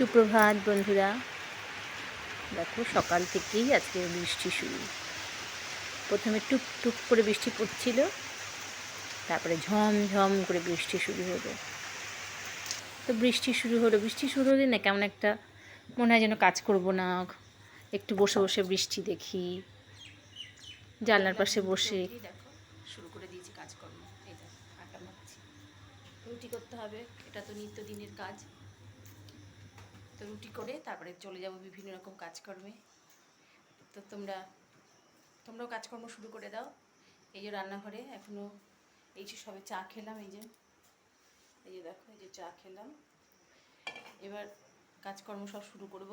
সুপ্রভাত বন্ধুরা। দেখো, সকাল থেকেই আজকে বৃষ্টি শুরু। প্রথমে টুপ টুপ করে বৃষ্টি পড়ছিল, তারপরে ঝম ঝম করে বৃষ্টি শুরু হলো। তো বৃষ্টি শুরু হলো, বৃষ্টি শুরু হলে না কেমন একটা মনে হয় যেন কাজ করব না, একটু বসে বসে বৃষ্টি দেখি, জানলার পাশে বসে। দেখো শুরু করে দিয়েছি কাজকর্ম এটা আটা মাখছি। রুটি করতে হবে, এটা তো নিত্যদিনের কাজ। রুটি করে তারপরে চলে যাব বিভিন্ন রকম কাজকর্মে। তো তোমরা, তোমরাও কাজকর্ম শুরু করে দাও। এই যে রান্নাঘরে এখনও এই যে সবে চা খেলাম, এই যে এই যে দেখো, এই যে চা খেলাম। এবার কাজকর্ম সব শুরু করব।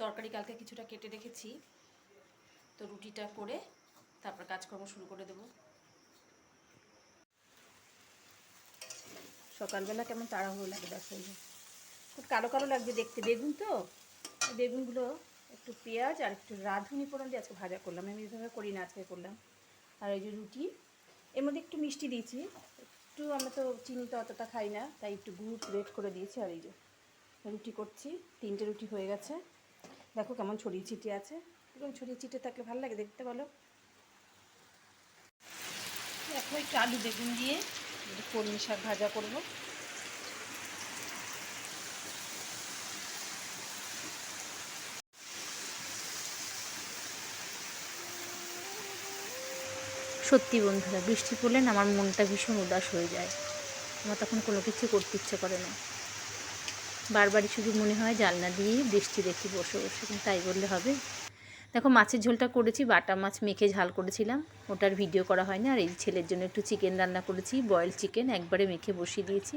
তরকারি কালকে কিছুটা কেটে রেখেছি। তো রুটিটা করে তারপর কাজকর্ম শুরু করে দেবো। সকালবেলা কেমন তাড়াহুড়ো লাগে দেখো খুব কালো কালো লাগছে দেখতে। বেগুন তো? বেগুনগুলো একটু পেঁয়াজ আর একটু রাঁধুনি ফোড়ন দিয়ে আজকে ভাজা করলাম। আমি এইভাবে করি না আজকে করলাম। আর এই যে রুটি, এর মধ্যে একটু মিষ্টি দিয়েছি। একটু আমরা তো চিনি তো অতটা খাই না, তাই একটু গুড় গ্রেট করে দিয়েছি। আর এই যে রুটি করছি, তিনটে রুটি হয়ে গেছে। দেখো কেমন ছড়িয়ে ছিটিয়ে আছে। এরকম ছড়িয়ে ছিটে থাকলে ভালো লাগে দেখতে, বলো। দেখো, একটু আলু বেগুন দিয়ে একটু কলমি শাক ভাজা করব। সত্যি বন্ধুরা, বৃষ্টি পড়লে না আমার মনটা ভীষণ উদাস হয়ে যায়। আমার তখন কোনো কিছু করতে ইচ্ছে করে না। বারবারই শুধু মনে হয় জানলা দিয়েই বৃষ্টি দেখি বসে বসে তাই বললে হবে। দেখো, মাছের ঝোলটা করেছি, বাটা মাছ মেখে ঝাল করেছিলাম। ওটার ভিডিও করা হয়নি, আর এই ছেলের জন্য একটু চিকেন রান্না করেছি, বয়েল চিকেন একবারে মেখে বসিয়ে দিয়েছি।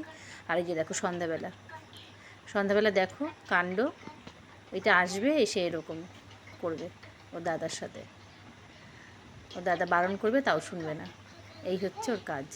আর এই যে দেখো, সন্ধ্যাবেলা। সন্ধ্যাবেলা দেখো, কাণ্ড ওইটা আসবে, এসে এরকম করবে ও দাদার সাথে। ও দাদা বারণ করবে তাও শুনবে না। এই হচ্ছে ওর কাজ।